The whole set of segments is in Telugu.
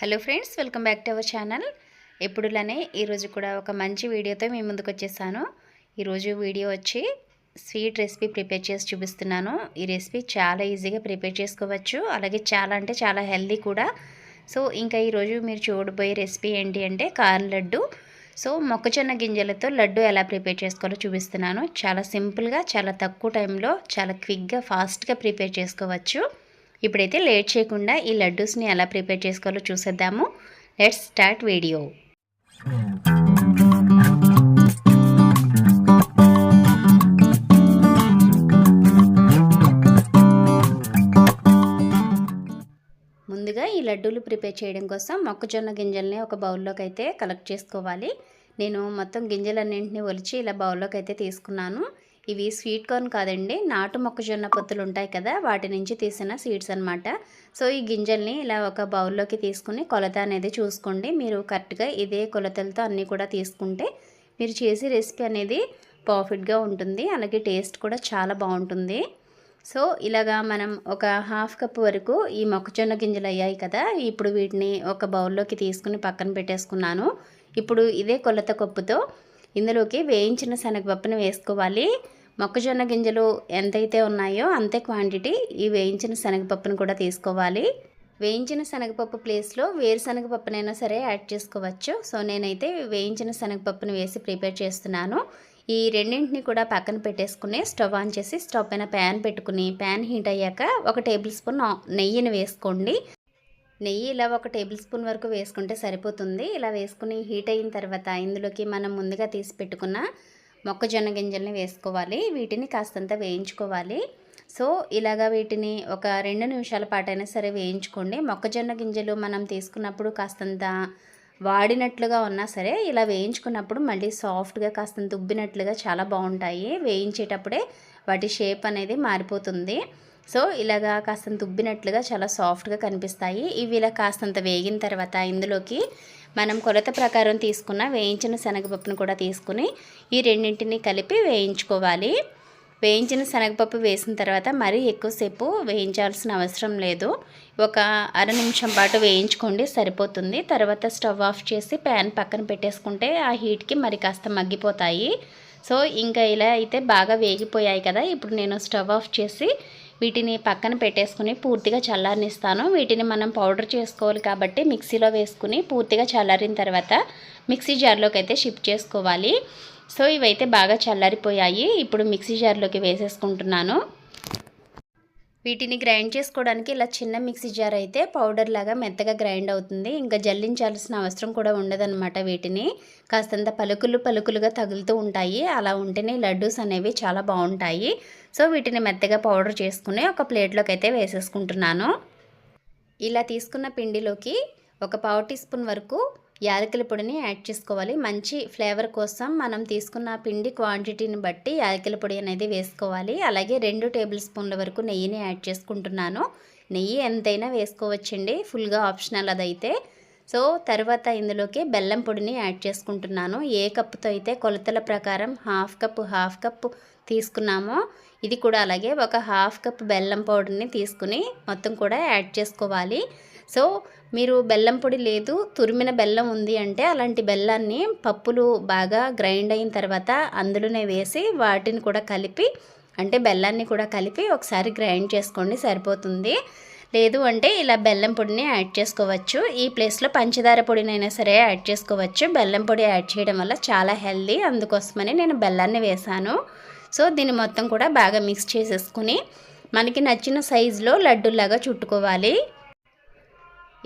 Hello friends welcome back to our channel ఎప్పుడులానే ఈరోజు కూడా ఒక మంచి వీడియోతో మీ ముందుకు వచ్చేసాను. ఈరోజు వీడియో వచ్చి స్వీట్ రెసిపీ ప్రిపేర్ చేసి చూపిస్తున్నాను. ఈ రెసిపీ చాలా ఈజీగా ప్రిపేర్ చేసుకోవచ్చు. అలాగే చాలా అంటే చాలా హెల్దీ కూడా. సో ఇంకా ఈరోజు మీరు చూడబోయే రెసిపీ ఏంటి అంటే కార్న్ లడ్డు. సో మొక్కజొన్న గింజలతో లడ్డు ఎలా ప్రిపేర్ చేసుకోవాలో చూపిస్తున్నాను. చాలా సింపుల్గా చాలా తక్కువ టైంలో చాలా క్విక్గా ఫాస్ట్గా ప్రిపేర్ చేసుకోవచ్చు. ఇప్పుడైతే లేట్ చేయకుండా ఈ లడ్డూస్ని ఎలా ప్రిపేర్ చేసుకోవాలో చూసేద్దాము. Let's start video. ముందుగా ఈ లడ్డూలు ప్రిపేర్ చేయడం కోసం మొక్కజొన్న గింజల్ని ఒక బౌల్లోకి అయితే కలెక్ట్ చేసుకోవాలి. నేను మొత్తం గింజలన్నింటినీ ఒలిచి ఇలా బౌల్లోకి అయితే తీసుకున్నాను. ఇవి స్వీట్ కార్న్ కాదండి. నాటు మొక్కజొన్న పొత్తులు ఉంటాయి కదా వాటి నుంచి తీసిన సీడ్స్ అనమాట సో ఈ గింజల్ని ఇలా ఒక బౌల్లోకి తీసుకుని కొలత అనేది చూసుకోండి. మీరు కరెక్ట్గా ఇదే కొలతలతో అన్నీ కూడా తీసుకుంటే మీరు చేసే రెసిపీ అనేది పర్ఫెక్ట్గా ఉంటుంది. అలాగే టేస్ట్ కూడా చాలా బాగుంటుంది. సో ఇలాగా మనం ఒక హాఫ్ కప్ వరకు ఈ మొక్కజొన్న గింజలు అయ్యాయి కదా ఇప్పుడు వీటిని ఒక బౌల్లోకి తీసుకుని పక్కన పెట్టేసుకున్నాను. ఇప్పుడు ఇదే కొలత కప్పుతో ఇందులోకి వేయించిన శనగపప్పును వేసుకోవాలి. మొక్కజొన్న గింజలు ఎంతైతే ఉన్నాయో అంతే క్వాంటిటీ ఈ వేయించిన శనగపప్పును కూడా తీసుకోవాలి. వేయించిన శనగపప్పు ప్లేస్లో వేరుశనగపప్పునైనా సరే యాడ్ చేసుకోవచ్చు. సో నేనైతే వేయించిన శనగపప్పును వేసి ప్రిపేర్ చేస్తున్నాను. ఈ రెండింటిని కూడా పక్కన పెట్టేసుకుని స్టవ్ ఆన్ చేసి స్టవ్ పైన ప్యాన్ పెట్టుకుని ప్యాన్ హీట్ అయ్యాక ఒక టేబుల్ స్పూన్ నెయ్యిని వేసుకోండి. నెయ్యి ఇలా ఒక టేబుల్ స్పూన్ వరకు వేసుకుంటే సరిపోతుంది. ఇలా వేసుకుని హీట్ అయిన తర్వాత ఇందులోకి మనం ముందుగా తీసి పెట్టుకున్న మొక్కజొన్న గింజల్ని వేసుకోవాలి. వీటిని కాస్తంత వేయించుకోవాలి. సో ఇలాగా వీటిని ఒక రెండు నిమిషాల పాటైనా సరే వేయించుకోండి. మొక్కజొన్న గింజలు మనం తీసుకున్నప్పుడు కాస్తంత వాడినట్లుగా ఉన్నా సరే ఇలా వేయించుకున్నప్పుడు మళ్ళీ సాఫ్ట్గా కాస్తంత ఉబ్బినట్లుగా చాలా బాగుంటాయి. వేయించేటప్పుడే వాటి షేప్ అనేది మారిపోతుంది. సో ఇలాగా కాస్తంత ఉబ్బినట్లుగా చాలా సాఫ్ట్గా కనిపిస్తాయి. ఇవి ఇలా కాస్తంత వేగిన తర్వాత ఇందులోకి మనం కొలత ప్రకారం తీసుకున్న వేయించిన శనగపప్పును కూడా తీసుకుని ఈ రెండింటిని కలిపి వేయించుకోవాలి. వేయించిన శనగపప్పు వేసిన తర్వాత మరీ ఎక్కువసేపు వేయించాల్సిన అవసరం లేదు. ఒక అర నిమిషం పాటు వేయించుకోండి సరిపోతుంది. తర్వాత స్టవ్ ఆఫ్ చేసి ప్యాన్ పక్కన పెట్టేసుకుంటే ఆ హీట్కి మరి కాస్త మగ్గిపోతాయి. సో ఇంకా ఇలా అయితే బాగా వేగిపోయాయి కదా. ఇప్పుడు నేను స్టవ్ ఆఫ్ చేసి వీటిని పక్కన పెట్టేసుకుని పూర్తిగా చల్లారనిస్తాను. వీటిని మనం పౌడర్ చేసుకోవాలి కాబట్టి మిక్సీలో వేసుకుని పూర్తిగా చల్లారిన తర్వాత మిక్సీ జార్లోకి అయితే షిఫ్ట్ చేసుకోవాలి. సో ఇవైతే బాగా చల్లారిపోయాయి. ఇప్పుడు మిక్సీ జార్లోకి వేసేసుకుంటున్నాను. వీటిని గ్రైండ్ చేసుకోవడానికి ఇలా చిన్న మిక్సీ జార్ అయితే పౌడర్ లాగా మెత్తగా గ్రైండ్ అవుతుంది. ఇంకా జల్లించాల్సిన అవసరం కూడా ఉండదన్నమాట వీటిని. కాస్తంత పలుకులు పలుకులుగా తగులుతూ ఉంటాయి. అలా ఉంటేనే లడ్డూస్ అనేవి చాలా బాగుంటాయి. సో వీటిని మెత్తగా పౌడర్ చేసుకుని ఒక ప్లేట్లోకి అయితే వేసేసుకుంటున్నాను. ఇలా తీసుకున్న పిండిలోకి ఒక పావు టీ స్పూన్ వరకు యాలకుల పొడిని యాడ్ చేసుకోవాలి. మంచి ఫ్లేవర్ కోసం మనం తీసుకున్న పిండి క్వాంటిటీని బట్టి యాలకుల పొడి అనేది వేసుకోవాలి. అలాగే రెండు టేబుల్ స్పూన్ల వరకు నెయ్యిని యాడ్ చేసుకుంటున్నాను. నెయ్యి ఎంతైనా వేసుకోవచ్చండి. ఫుల్గా ఆప్షనల్ అదైతే. సో తర్వాత ఇందులోకి బెల్లం పొడిని యాడ్ చేసుకుంటున్నాను. ఏ కప్పుతో అయితే కొలతల ప్రకారం హాఫ్ కప్ హాఫ్ కప్ తీసుకున్నామో ఇది కూడా అలాగే ఒక హాఫ్ కప్ బెల్లం పౌడర్ని తీసుకుని మొత్తం కూడా యాడ్ చేసుకోవాలి. సో మీరు బెల్లం పొడి లేదు తురిమిన బెల్లం ఉంది అంటే అలాంటి బెల్లాన్ని పప్పులు బాగా గ్రైండ్ అయిన తర్వాత అందులోనే వేసి వాటిని కూడా కలిపి అంటే బెల్లాన్ని కూడా కలిపి ఒకసారి గ్రైండ్ చేసుకోండి సరిపోతుంది. లేదు అంటే ఇలా బెల్లం పొడిని యాడ్ చేసుకోవచ్చు. ఈ ప్లేస్లో పంచదార పొడినైనా సరే యాడ్ చేసుకోవచ్చు. బెల్లం పొడి యాడ్ చేయడం వల్ల చాలా హెల్దీ. అందుకోసమని నేను బెల్లాన్ని వేశాను. సో దీన్ని మొత్తం కూడా బాగా మిక్స్ చేసేసుకుని మనకి నచ్చిన సైజులో లడ్డూలాగా చుట్టుకోవాలి.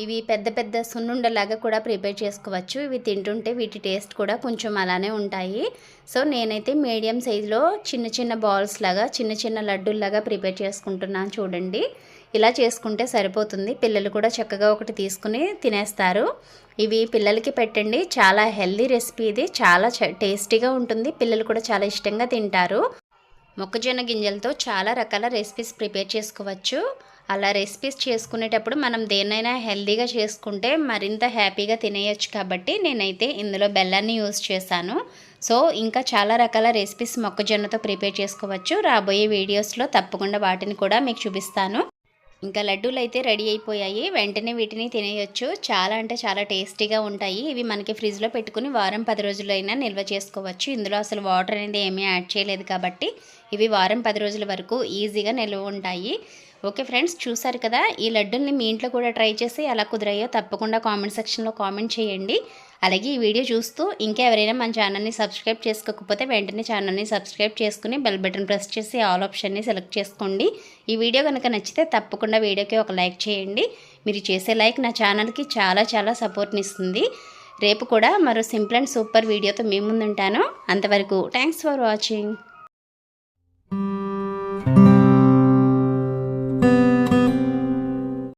ఇవి పెద్ద పెద్ద సున్నుండలాగా కూడా ప్రిపేర్ చేసుకోవచ్చు. ఇవి తింటుంటే వీటి టేస్ట్ కూడా కొంచెం అలానే ఉంటాయి. సో నేనైతే మీడియం సైజులో చిన్న చిన్న బాల్స్ లాగా చిన్న చిన్న లడ్డూల్లాగా ప్రిపేర్ చేసుకుంటున్నాను చూడండి. ఇలా చేసుకుంటే సరిపోతుంది. పిల్లలు కూడా చక్కగా ఒకటి తీసుకుని తినేస్తారు. ఇవి పిల్లలకి పెట్టండి. చాలా హెల్దీ రెసిపీ ఇది. చాలా టేస్టీగా ఉంటుంది. పిల్లలు కూడా చాలా ఇష్టంగా తింటారు. మొక్కజొన్న గింజలతో చాలా రకాల రెసిపీస్ ప్రిపేర్ చేసుకోవచ్చు. అలా రెసిపీస్ చేసుకునేటప్పుడు మనం దేన్నైనా హెల్దీగా చేసుకుంటే మరింత హ్యాపీగా తినేయచ్చు కాబట్టి నేనైతే ఇందులో బెల్లాన్ని యూజ్ చేశాను. సో ఇంకా చాలా రకాల రెసిపీస్ మొక్కజొన్నతో ప్రిపేర్ చేసుకోవచ్చు. రాబోయే వీడియోస్లో తప్పకుండా వాటిని కూడా మీకు చూపిస్తాను. ఇంకా లడ్డూలు అయితే రెడీ అయిపోయాయి. వెంటనే వీటిని తినేయొచ్చు. చాలా అంటే చాలా టేస్టీగా ఉంటాయి. ఇవి మనకి ఫ్రిడ్జ్లో పెట్టుకుని వారం పది రోజులైనా నిల్వ చేసుకోవచ్చు. ఇందులో అసలు వాటర్ అనేది ఏమీ యాడ్ చేయలేదు కాబట్టి ఇవి వారం పది రోజుల వరకు ఈజీగా నిల్వ ఉంటాయి. ఓకే ఫ్రెండ్స్ చూసారు కదా? ఈ లడ్డూల్ని మీ ఇంట్లో కూడా ట్రై చేసి ఎలా కుదిరాయో తప్పకుండా కామెంట్ సెక్షన్లో కామెంట్ చేయండి. అలాగే ఈ వీడియో చూస్తూ ఇంకా ఎవరైనా మన ఛానల్ని సబ్స్క్రైబ్ చేసుకోకపోతే వెంటనే ఛానల్ని సబ్స్క్రైబ్ చేసుకుని బెల్ బటన్ ప్రెస్ చేసి ఆల్ ఆప్షన్ని సెలెక్ట్ చేసుకోండి. ఈ వీడియో కనుక నచ్చితే తప్పకుండా వీడియోకి ఒక లైక్ చేయండి. మీరు చేసే లైక్ నా ఛానల్కి చాలా చాలా సపోర్ట్ని ఇస్తుంది. రేపు కూడా మరో సింపుల్ అండ్ సూపర్ వీడియోతో మీ ముందుంటాను. అంతవరకు థ్యాంక్స్ ఫర్ వాచింగ్.